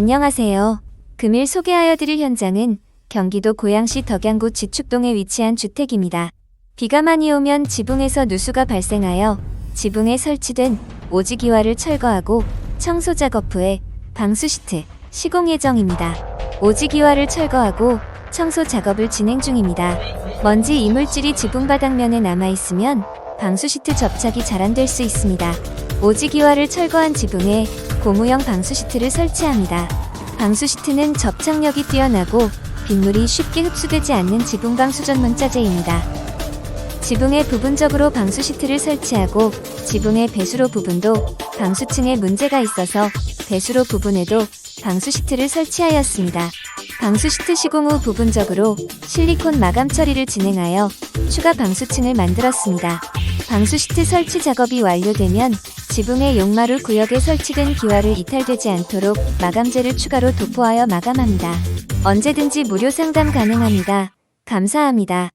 안녕하세요. 금일 소개하여 드릴 현장은 경기도 고양시 덕양구 지축동에 위치한 주택입니다. 비가 많이 오면 지붕에서 누수가 발생하여 지붕에 설치된 오지기와를 철거하고 청소 작업 후에 방수 시트 시공 예정입니다. 오지기와를 철거하고 청소 작업을 진행 중입니다. 먼지 이물질이 지붕 바닥면에 남아 있으면 방수 시트 접착이 잘 안 될 수 있습니다. 오지기와를 철거한 지붕에 고무형 방수 시트를 설치합니다. 방수 시트는 접착력이 뛰어나고 빗물이 쉽게 흡수되지 않는 지붕 방수 전문 자재입니다. 지붕에 부분적으로 방수 시트를 설치하고 지붕의 배수로 부분도 방수층에 문제가 있어서 배수로 부분에도 방수 시트를 설치하였습니다. 방수 시트 시공 후 부분적으로 실리콘 마감 처리를 진행하여 추가 방수층을 만들었습니다. 방수 시트 설치 작업이 완료되면 지붕의 용마루 구역에 설치된 기와를 이탈되지 않도록 마감재를 추가로 도포하여 마감합니다. 언제든지 무료 상담 가능합니다. 감사합니다.